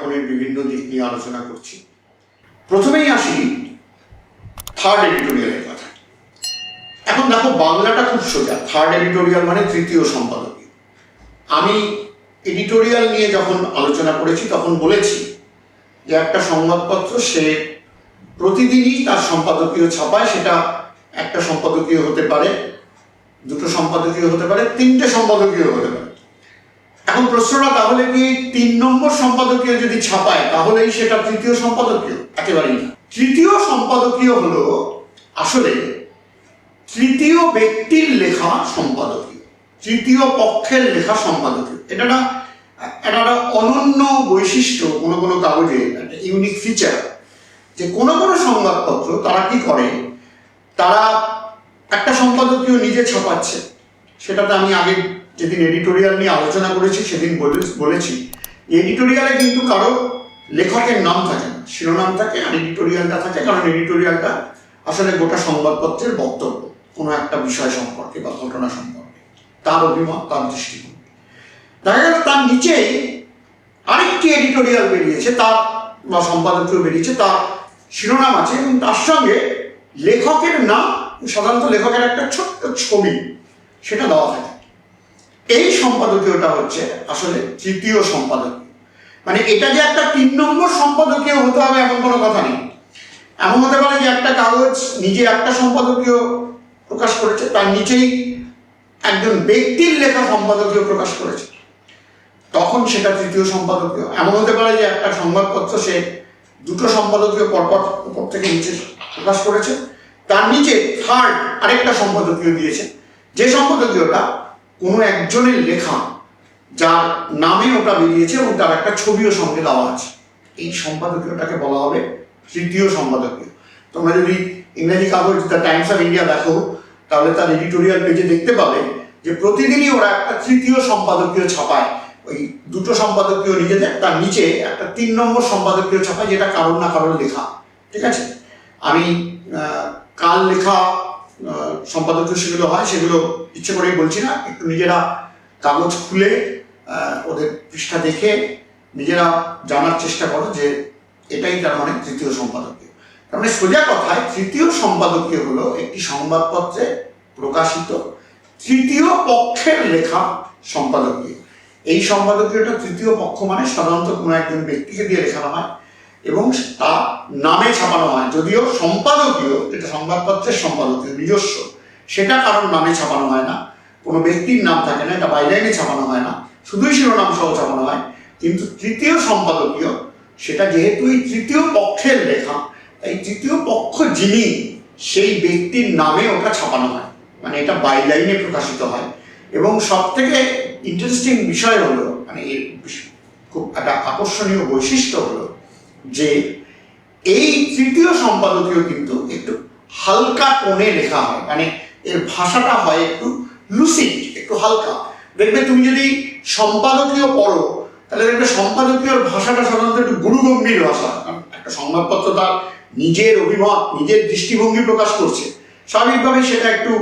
সাংবাদিকতা বিভিন্ন দিক নিয়ে আলোচনা করছি। প্রথমেই আসি থার্ড এডিটোরিয়ালের কথা। এখন দেখো, বাংলাটা খুব সোজা। থার্ড এডিটোরিয়াল মানে তৃতীয় সম্পাদকীয়। আমি এডিটোরিয়াল নিয়ে যখন আলোচনা করেছি, তখন বলেছি যে একটা সংবাদপত্র সে প্রতিদিনই তার সম্পাদকীয় ছাপায়, সেটা একটা সম্পাদকীয় হতে পারে, দুটো সম্পাদকীয় হতে পারে, তিনটে সম্পাদকীয় হতে পারে। এখন প্রশ্নটা, তাহলে কি তিন নম্বর সম্পাদকীয় যদি ছাপায়, তাহলেই সেটা তৃতীয় সম্পাদকীয়? একেবারেই না। তৃতীয় সম্পাদকীয় হলো, আসলে তৃতীয় ব্যক্তির লেখা সম্পাদকীয়, তৃতীয় পক্ষের লেখা সম্পাদকীয়। এটা না এটা একটা অনন্য বৈশিষ্ট্য কোনো কোনো কাগজে, একটা ইউনিক ফিচার যে কোনো কোনো সংবাদপত্র তারা কি করে? তারা একটা সম্পাদকীয় নিজে ছাপাচ্ছে। সেটাতে আমি আগে যেদিন এডিটোরিয়াল নিয়ে আলোচনা করেছি, সেদিন বলে- বলেছি। এডিটোরিয়ালে কিন্তু কারও লেখকের নাম থাকে না। শিরোনাম থাকে, আর এডিটোরিয়ালটা থাকে, কারণ এডিটোরিয়ালটা আসলে গোটা সংবাদপত্রের বক্তব্য, কোনো একটা বিষয় সম্পর্কে বা ঘটনা সম্পর্কে, তার অভিমত, তার দৃষ্টিভঙ্গি দেখা গেল তার নিচেই আরেকটি এডিটোরিয়াল বেরিয়েছে, তার বা সম্পাদকীয় বেরিয়েছে, তার শিরোনাম আছে এবং তার সঙ্গে লেখকের নাম, সাধারণত লেখকের একটা ছোট্ট ছবি, সেটা দেওয়া থাকে। এই সম্পাদকীয়টা হচ্ছে আসলে তৃতীয় সম্পাদকীয় মানে এটা যে একটা তিন নম্বর সম্পাদকীয় হতে হবে এমন কোনো কথা নেই। এমন হতে পারে যে একটা কাগজ নিজে একটা সম্পাদকীয় প্রকাশ করেছে, তার নিচেই একজন ব্যক্তির লেখা সম্পাদকীয় প্রকাশ করেছে। তখন সেটা তৃতীয় সম্পাদকীয়। এমন হতে পারে যে একটা সংবাদপত্র সে দুটো সম্পাদকীয় পরপর উপর থেকে নিচে প্রকাশ করেছে, তার নিচে থার্ড আরেকটা সম্পাদকীয় দিয়েছে। যে সম্পাদকীয়টা কোনো একজনের লেখা যার নামে ওটা বেরিয়েছে এবং তার একটা ছবিও সঙ্গে দেওয়া আছে। এই সম্পাদকীয়টাকে বলা হবে তৃতীয় সম্পাদকীয়। তোমরা যদি ইংরেজি কাগজ, দ্য টাইমস অফ ইন্ডিয়া দেখো, তাহলে তার এডিটোরিয়াল পেজে দেখতে পাবে যে প্রতিদিনই ওরা একটা তৃতীয় সম্পাদকীয় ছাপায়। ওই দুটো সম্পাদকীয় নিজেদের, তার নিচে একটা তিন নম্বর সম্পাদকীয় ছাপায় যেটা কারোর না কারোর লেখা। ঠিক আছে? আমি কাল লেখা সম্পাদকীয় সেগুলো হয়, সেগুলো ইচ্ছে করেই বলছি না, একটু নিজেরা কাগজ খুলে ওদের পৃষ্ঠা দেখে নিজেরা জানার চেষ্টা করো যে এটাই তার মানে তৃতীয় সম্পাদকীয়। তার মানে সোজা কথায় তৃতীয় সম্পাদকীয় হলো একটি সংবাদপত্রে প্রকাশিত তৃতীয় পক্ষের লেখা সম্পাদকীয়। এই সম্পাদকীয়টা তৃতীয় পক্ষ মানে সাধারণত কোনো একজন ব্যক্তিকে দিয়ে লেখানো হয় এবং তা নামে ছাপানো হয়। যদিও সম্পাদকীয়, যেটা সংবাদপত্রের সম্পাদকীয়, নিজস্ব, সেটা কারোর নামে ছাপানো হয় না। কোনো ব্যক্তির নাম থাকে না, এটা বাইলাইনে ছাপানো হয় না। শুধুই শিরোনাম সহ ছাপানো হয়। কিন্তু তৃতীয় সম্পাদকীয়, সেটা যেহেতু এই তৃতীয় পক্ষের লেখা এই তৃতীয় পক্ষ যিনি, সেই ব্যক্তির নামে ওটা ছাপানো হয়। মানে এটা বাইলাইনে প্রকাশিত হয়। এবং সব থেকে ইন্টারেস্টিং বিষয় হলো মানে খুব একটা আকর্ষণীয় বৈশিষ্ট্য হলো যে এই তৃতীয় সম্পাদকীয় কিন্তু একটু হালকা টোনে লেখা হয় মানে এর ভাষাটা হয় একটু লুসিড একটু হালকা। দেখবে তুমি যদি সম্পাদকীয় পড়ো, তাহলে দেখবে সম্পাদকীয়র ভাষাটা সাধারণত একটু গুরুগম্ভীর ভাষা। একটা সংবাদপত্র তার নিজের অভিমত, নিজের দৃষ্টিভঙ্গি প্রকাশ করছে। স্বাভাবিকভাবে সেটা একটু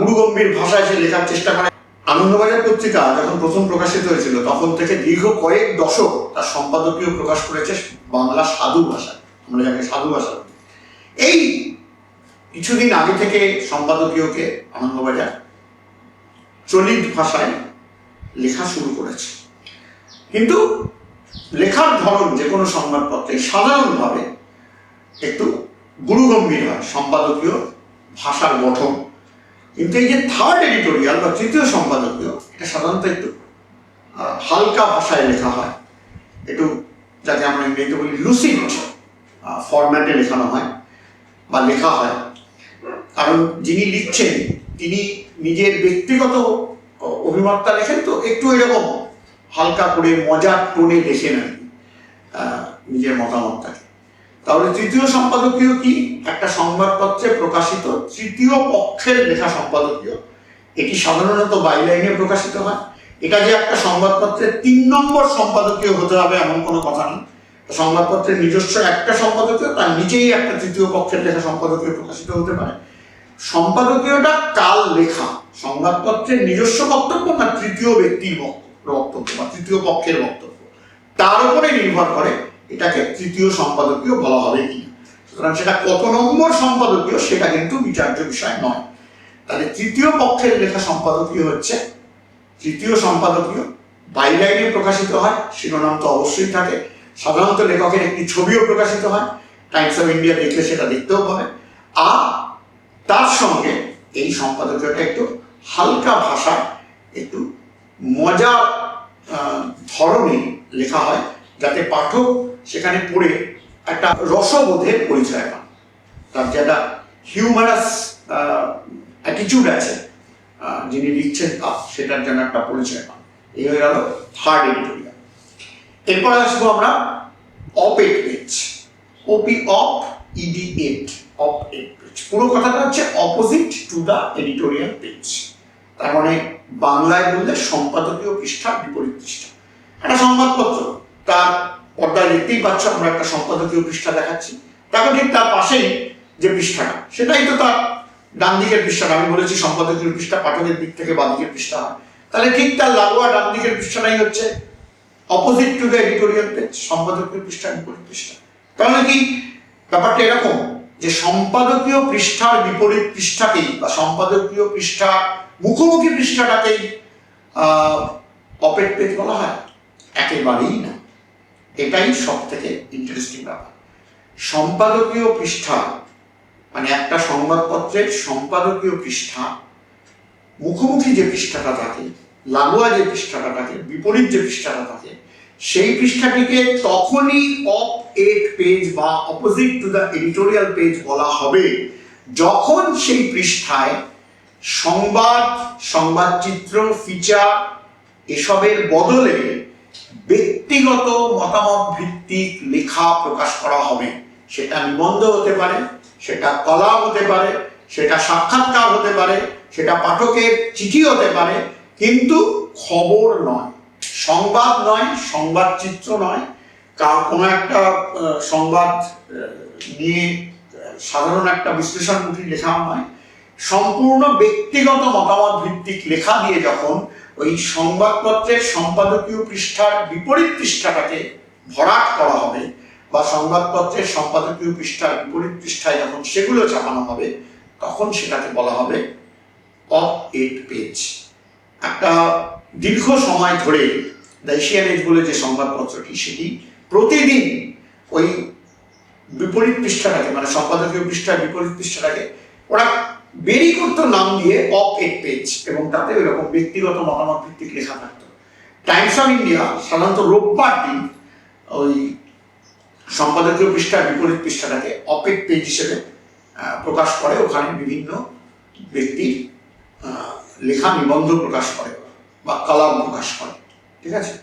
গুরুগম্ভীর ভাষায় সে লেখার চেষ্টা করে। আনন্দবাজার পত্রিকা যখন প্রথম প্রকাশিত হয়েছিল, তখন থেকে দীর্ঘ কয়েক দশক তার সম্পাদকীয় প্রকাশ করেছে বাংলা সাধু ভাষা। আমরা যাকে সাধু ভাষা। এই কিছুদিন আগে থেকে সম্পাদকীয়কে আনন্দবাজার চলিত ভাষায় লেখা শুরু করেছে। কিন্তু লেখার ধরন যে কোনো সংবাদপত্রে সাধারণভাবে একটু গুরুগম্ভীর হয়। সম্পাদকীয় ভাষার গঠন কিন্তু এই যে থার্ড এডিটোরিয়াল বা তৃতীয় সম্পাদকীয় এটা সাধারণত একটু হালকা ভাষায় লেখা হয়। একটু যাকে আমরা ইংরেজিতে বলি লুসিড ফরম্যাটে লেখানো হয় বা লেখা হয়। কারণ যিনি লিখছেন, তিনি নিজের ব্যক্তিগত অভিমতটা লেখেন তো, একটু এরকম হালকা করে মজার টোনে লেখেন আর কি নিজের মতামতটাকে। তাহলে তৃতীয় সম্পাদকীয় কি? একটা সংবাদপত্রে প্রকাশিত তৃতীয় পক্ষের লেখা সম্পাদকীয়। এটি সাধারণত বাইলাইনে প্রকাশিত হয়। এটা যে একটা সংবাদপত্রের তিন নম্বর সম্পাদকীয় হতে হবে এমন কোনো কথা নেই। সংবাদপত্রের নিজস্ব একটা সম্পাদকীয়, তার নিচেই একটা তৃতীয় পক্ষের লেখা সম্পাদকীয় প্রকাশিত হতে পারে। সম্পাদকীয়টা কাল লেখা, সংবাদপত্রের নিজস্ব বক্তব্য না তৃতীয় ব্যক্তির বক্ত- বক্তব্য বা তৃতীয় পক্ষের বক্তব্য? তার উপরে নির্ভর করে এটাকে তৃতীয় সম্পাদকীয় বলা হবে কি? সুতরাং সেটা কত নম্বর সম্পাদকীয় সেটা কিন্তু বিচার্য বিষয় নয়। তাহলে তৃতীয় পক্ষের লেখা সম্পাদকীয় হচ্ছে, তৃতীয় সম্পাদকীয় বাইলাইনে প্রকাশিত হয়, শিরোনাম তো অবশ্যই থাকে। সাধারণত লেখকের একটি ছবিও প্রকাশিত হয়, টাইমস অফ ইন্ডিয়া দেখলে সেটা দেখতেও পাবে। আর তার সঙ্গে এই সম্পাদকীয়টা একটু হালকা ভাষায়, একটু মজার ধরনে লেখা হয়, যাতে পাঠক সেখানে পড়ে একটা রসবোধের পরিচয় পান। তার যে একটা হিউমারাস অ্যাটিটিউড আছে যিনি লিখছেন তার, সেটার জন্য একটা পরিচয় পান। এই হয়ে গেল থার্ড এডিটোরিয়াল এরপর আসব আমরা অপ ed page op op ed ed op ed page পুরো কথাটা হচ্ছে opposite to the editorial page তার মানে বাংলায় বললে সম্পাদকীয় পৃষ্ঠার বিপরীত পৃষ্ঠা। একটা সংবাদপত্র, তার পর্দায় দেখতেই পাচ্ছ আমরা একটা সম্পাদকীয় পৃষ্ঠা দেখাচ্ছি। তারপর ঠিক তার পাশেই যে পৃষ্ঠাটা, সেটাই তো তার ডান দিকের পৃষ্ঠাটা। আমি বলেছি সম্পাদকীয় পৃষ্ঠা পাঠকের দিক থেকে বাম দিকের পৃষ্ঠা হয় তাহলে ঠিক তার লাগোয়া ডান দিকের পৃষ্ঠাটাই হচ্ছে opposite to the editorial page সম্পাদকীয় পৃষ্ঠা বিপরীত পৃষ্ঠা। তাহলে কি ব্যাপারটা এরকম যে সম্পাদকীয় পৃষ্ঠার বিপরীত পৃষ্ঠাকেই বা সম্পাদকীয় পৃষ্ঠা মুখোমুখি পৃষ্ঠাটাকেই অপেট পেজ বলা হয়? একেবারেই না। এটাই সব থেকে ইন্টারেস্টিং ব্যাপার। সম্পাদকীয় পৃষ্ঠা মানে একটা সংবাদপত্রের সম্পাদকীয় পৃষ্ঠা, মুখোমুখি যে পৃষ্ঠাটা থাকে, লাগোয়া যে পৃষ্ঠাটা থাকে, বিপরীত যে পৃষ্ঠাটা থাকে, সেই পৃষ্ঠাটিকে তখনই অফ এট পেজ বা opposite to the editorial page বলা হবে, যখন সেই পৃষ্ঠায় সংবাদ, সংবাদচিত্র ফিচার এসবের বদলে ব্যক্তিগত মতামত ভিত্তিক লেখা প্রকাশ করা হবে। সেটা নিবন্ধ হতে পারে, সেটা কলাম হতে পারে, সেটা সাক্ষাৎকার হতে পারে, সেটা পাঠকের চিঠি হতে পারে, কিন্তু খবর নয়, সংবাদ নয়, সংবাদ চিত্র নয়। কার কোনো একটা সংবাদ নিয়ে সাধারণ একটা বিশ্লেষণমুখী লেখা নয়। সম্পূর্ণ ব্যক্তিগত মতামত ভিত্তিক লেখা দিয়ে যখন ওই সংবাদপত্রের সম্পাদকীয় পৃষ্ঠার বিপরীত পৃষ্ঠাটাকে ভরাট করা হবে বা সংবাদপত্রের সম্পাদকীয় পৃষ্ঠার বিপরীত পৃষ্ঠায় যখন সেগুলো চাপানো হবে, তখন সেটাকে বলা হবে অফ এইট পেজ। একটা দীর্ঘ সময় ধরে দ্য এশিয়ান এজ বলে যে সংবাদপত্রটি, সেটি প্রতিদিন ওই বিপরীত পৃষ্ঠাটাকে মানে সম্পাদকীয় পৃষ্ঠার বিপরীত পৃষ্ঠাটাকে ওরা বেরি করতো নাম দিয়ে অফ এইট পেজ, এবং তাতে এরকম ব্যক্তিগত মতামত ভিত্তিক লেখা থাকতো। টাইমস অফ ইন্ডিয়া সাধারণত রোববার দিন ওই সম্পাদকীয় পৃষ্ঠার বিপরীত পৃষ্ঠাটাকে অপেট পেজ হিসেবে প্রকাশ করে। ওখানে বিভিন্ন ব্যক্তির লেখা নিবন্ধ প্রকাশ করে বা কালাম প্রকাশ করে। ঠিক আছে?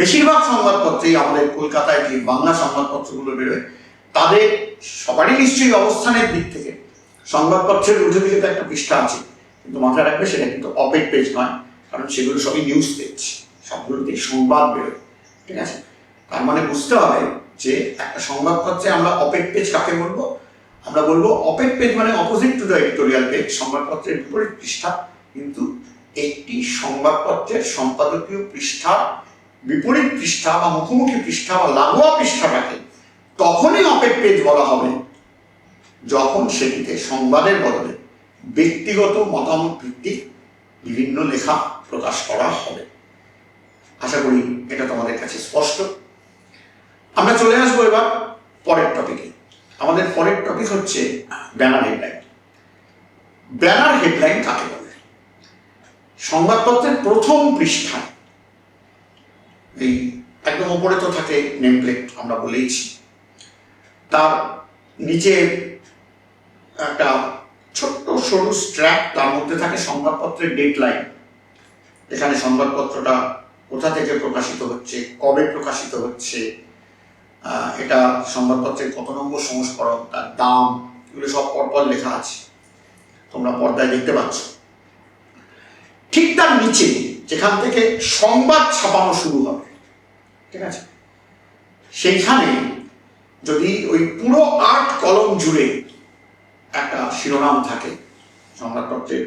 বেশিরভাগ সংবাদপত্রেই আমাদের কলকাতায় যে বাংলা সংবাদপত্রগুলো বেরোয়, তাদের সবারই নিশ্চয়ই অবস্থানের দিক থেকে সংবাদপত্রের উঠে দিকে তো একটা পৃষ্ঠা আছে, কিন্তু মাথায় রাখবে সেটা কিন্তু অপেট পেজ নয়, কারণ সেগুলো সবই নিউজ পেজ সবগুলোতেই সংবাদ বেরোয়, ঠিক আছে? তার মানে বুঝতে হবে যে একটা সংবাদপত্রে আমরা অপেট পেজ কাকে বলব? আমরা বলব অপেট পেজ মানে opposite to the editorial page সংবাদপত্রের বিপরীত পৃষ্ঠা, কিন্তু একটি সংবাদপত্রের সম্পাদকীয় পৃষ্ঠা, বিপরীত পৃষ্ঠা বা মুখোমুখি পৃষ্ঠা বা লাগোয়া পৃষ্ঠাটাকে তখনই অপেট পেজ বলা হবে যখন সেটিতে সংবাদের বদলে ব্যক্তিগত মতামত ভিত্তিক বিভিন্ন লেখা প্রকাশ করা হবে। আশা করি এটা তোমাদের কাছে স্পষ্ট। আমরা চলে আসব এবার পরের টপিকে আমাদের পরের টপিক হচ্ছে ব্যানার হেডলাইন ব্যানার হেডলাইন কাকে বলে? সংবাদপত্রের প্রথম পৃষ্ঠায়। এই একদম উপরে তো থাকে নেমপ্লেট, আমরা বলেইছি। তার নিচে একটা ছোট্ট সরু স্ট্র্যাপ তার মধ্যে থাকে সংবাদপত্রের ডেটলাইন এখানে সংবাদপত্রটা কোথা থেকে প্রকাশিত হচ্ছে, কবে প্রকাশিত হচ্ছে এটা সংবাদপত্রের কত নম্বর সংস্করণ, তার দাম, এগুলো সব পরপর লেখা আছে। তোমরা পর্দায় দেখতে পাচ্ছ। ঠিক তার নিচে যেখান থেকে সংবাদ ছাপানো শুরু হবে, ঠিক আছে? সেইখানে যদি ওই পুরো আট কলম জুড়ে একটা শিরোনাম থাকে সংবাদপত্রের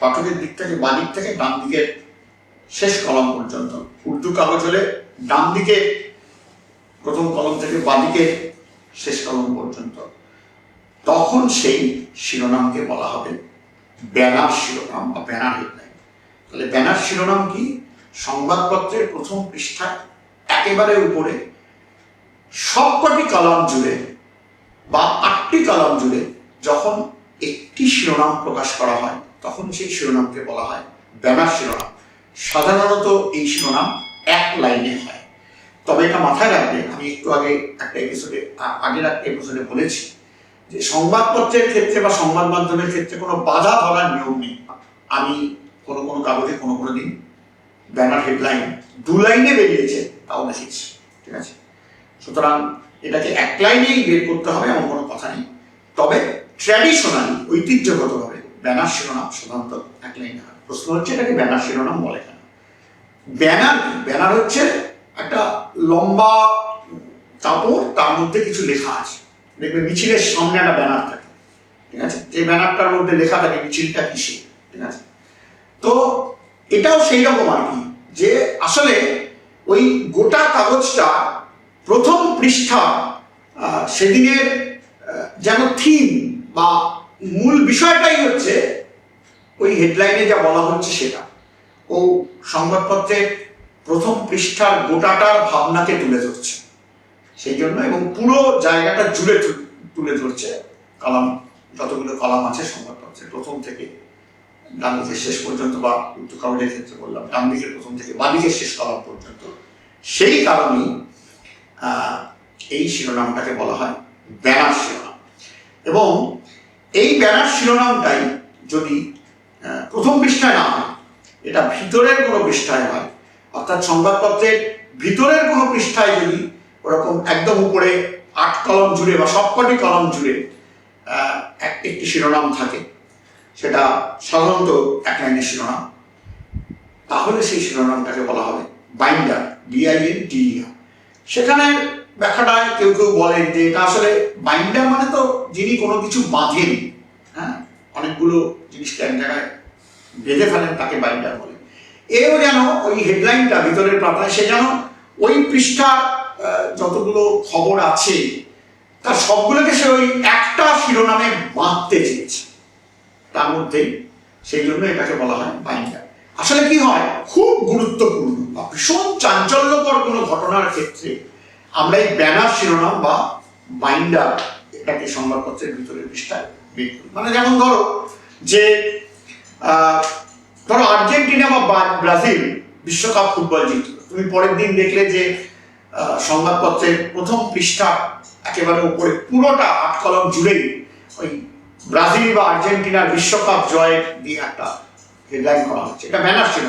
পাঠকের দিক থেকে বাদিক থেকে ডান দিকের শেষ কলম পর্যন্ত। উর্দু কাগজ হলে ডান দিকে প্রথম কলম থেকে বাদিকে শেষ কলম পর্যন্ত। তখন সেই শিরোনামকে বলা হবে ব্যানার শিরোনাম বা ব্যানার হেডলাইন। তাহলে ব্যানার শিরোনাম কি? সংবাদপত্রের প্রথম পৃষ্ঠায় একেবারে উপরে সবকটি কলাম জুড়ে বা আটটি কলাম জুড়ে যখন একটি শিরোনাম প্রকাশ করা হয়, তখন সেই শিরোনামকে বলা হয় ব্যানার শিরোনাম। সাধারণত এই শিরোনাম এক লাইনে হয়। তবে এটা মাথায় রাখবে, আমি একটু আগে একটা এপিসোডে আগের একটা এপিসোডে বলেছি যে সংবাদপত্রের ক্ষেত্রে বা সংবাদ মাধ্যমের ক্ষেত্রে কোনো বাধা ধরার নিয়ম নেই। আমি কোনো কোনো কাগজে কোনো কোনো দিন ব্যানার হেডলাইন দু লাইনে বেরিয়েছে, তাও দেখেছি ঠিক আছে? সুতরাং এটাকে এক লাইনেই বের করতে হবে, এমন কোনো কথা নেই। তবে ট্র্যাডিশনালি ঐতিহ্যগতভাবে ব্যানার শিরোনাম সাধারণত এক লাইন হয়। প্রশ্ন হচ্ছে, এটাকে ব্যানার শিরোনাম বলে কেন? ব্যানার ব্যানার হচ্ছে একটা লম্বা কাপড় তার মধ্যে কিছু লেখা আছে। দেখবে মিছিলের সামনে একটা ব্যানার থাকে, ঠিক আছে? যে ব্যানারটার মধ্যে লেখা থাকে মিছিলটা কিসে, ঠিক আছে? তো এটাও সেই রকম আর কি, যে আসলে ওই গোটা কাগজটা প্রথম পৃষ্ঠা সেদিনের যেন থিম বা মূল বিষয়টাই হচ্ছে ওই হেডলাইনে যা বলা হচ্ছে সেটা। ও সংবাদপত্রের প্রথম পৃষ্ঠার গোটাটার ভাবনাকে তুলে ধরছে। সেই জন্য এবং পুরো জায়গাটা জুড়ে তুলে ধরছে কলাম, যতগুলো কলাম আছে সংবাদপত্রের প্রথম থেকে। ডান দিকের শেষ পর্যন্ত বা উত্তর কাগজের ক্ষেত্রে বললাম ডান দিকের প্রথম থেকে বা বাদিকের শেষ কলাম পর্যন্ত। সেই কারণেই এই শিরোনামটাকে বলা হয় ব্যানার শিরোনাম। এবং এই ব্যানার শিরোনামটাই যদি প্রথম পৃষ্ঠায় না হয়, এটা ভিতরের কোনো পৃষ্ঠায় হয়, অর্থাৎ সংবাদপত্রের ভিতরের কোনো পৃষ্ঠায় যদি ওরকম একদম উপরে আট কলম জুড়ে বা সবকটি কলম জুড়ে এক- একটি শিরোনাম থাকে, সেটা সাধারণত এক লাইনের শিরোনাম, তাহলে সেই শিরোনামটাকে বলা হবে বাইন্ডার ডিআইএন ডিইআর সেখানে ব্যাখ্যাটায় কেউ কেউ বলেন যে এটা আসলে বাইন্ডার মানে তো যিনি কোনো কিছু বাঁধেন হ্যাঁ? অনেকগুলো জিনিসকে এক জায়গায় বেঁধে ফেলেন, তাকে বাইন্ডার বলে। এও যেন ওই হেডলাইনটা ভিতরের পাতায়, সে যেন ওই পৃষ্ঠা যতগুলো খবর আছে, তার সবগুলোকে সে ওই একটা শিরোনামে বাঁধতে চেয়েছে। তার মধ্যেই সেই জন্য এটাকে বলা হয় বাইন্ডার আসলে কি হয়? খুব গুরুত্বপূর্ণ বা ভীষণ চাঞ্চল্যকর কোনো ঘটনার ক্ষেত্রে আমরা এই ব্যানার শিরোনাম বা বাইন্ডার এটাকে সংবাদপত্রের ভিতরের পৃষ্ঠায় মানে যেমন ধরো যে ধরো আর্জেন্টিনা বা ব্রাজিল বিশ্বকাপ ফুটবল জিতলো। তুমি পরের দিন দেখলে যে সংবাদপত্রের প্রথম পৃষ্ঠা একেবারে উপরে পুরোটা আট কলম জুড়েই ওই ব্রাজিল বা আর্জেন্টিনার বিশ্বকাপ জয় দিয়ে একটা হেডলাইন করা হচ্ছে। এটা ব্যানার ছিল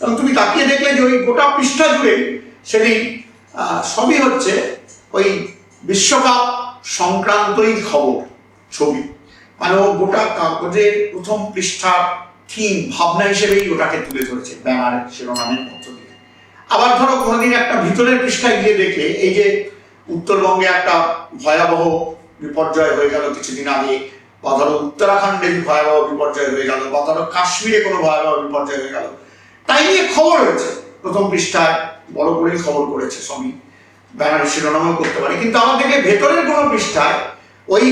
এবং তুমি তাকিয়ে দেখলে যে ওই গোটা পৃষ্ঠা জুড়ে সেদিন সবই হচ্ছে ওই বিশ্বকাপ সংক্রান্তই খবর, ছবি। মানে ও গোটা কাগজের প্রথম পৃষ্ঠার থিম, ভাবনা হিসেবেই ওটাকে তুলে ধরেছে ব্যানার শিরোনামের মধ্য দিয়ে। আবার ধরো কোনোদিন একটা ভিতরের পৃষ্ঠায় গিয়ে দেখলে, এই যে উত্তরবঙ্গে একটা ভয়াবহ বিপর্যয় হয়ে গেল কিছুদিন আগে, বা ধরো উত্তরাখণ্ডে ভয়াবহ বিপর্যয় হয়ে গেল, বা ধরো কাশ্মীরে কোনো ভয়াবহ বিপর্যয় হয়ে গেল, তাই নিয়ে খবর হয়েছে প্রথম পৃষ্ঠায় বড় করেই খবর করেছে সবই ব্যানারের শিরোনামও করতে পারে। কিন্তু দেখে ভেতরের কোনো পৃষ্ঠায় ওই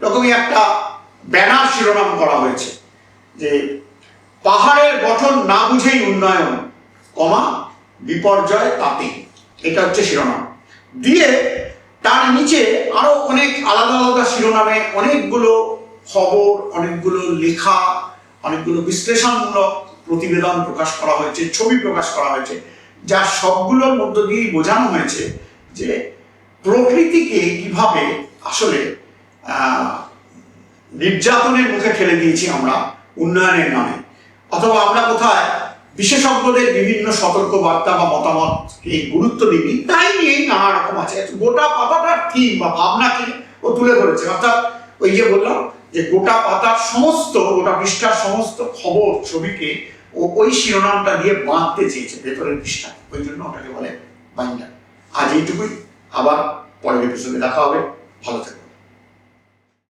রকমই একটা ব্যানার শিরোনাম করা হয়েছে যে, পাহাড়ের গঠন না বুঝেই উন্নয়ন, কমা, বিপর্যয় তাতে এটা হচ্ছে শিরোনাম। দিয়ে তার নিচে আরও অনেক আলাদা আলাদা শিরোনামে অনেকগুলো খবর, অনেকগুলো লেখা, অনেকগুলো বিশ্লেষণমূলক প্রতিবেদন প্রকাশ করা হয়েছে, ছবি প্রকাশ করা হয়েছে, যা সবগুলোর মধ্য দিয়েই বোঝানো হয়েছে যে প্রকৃতিকে কীভাবে আসলে নির্যাতনের মুখে ঠেলে দিয়েছি আমরা উন্নয়নের নামে। অথবা আমরা কোথায় বিশেষজ্ঞদের বিভিন্ন সতর্ক বার্তা বা মতামতকে গুরুত্ব দিবি তাই নিয়েই নানা রকম আছে। গোটা পাতাটার থিম বা ভাবনাকে ও তুলে ধরেছে। অর্থাৎ ওই যে বললাম যে গোটা পাতার সমস্ত, গোটা পৃষ্ঠার সমস্ত খবর, ছবিকে ও ওই শিরোনামটা দিয়ে বাঁধতে চেয়েছে ভেতরের পৃষ্ঠা। ওই জন্য ওটাকে বলে বাইন্ডার আজ এইটুকুই। আবার পরের এপিসোডে দেখা হবে। ভালো থাকবে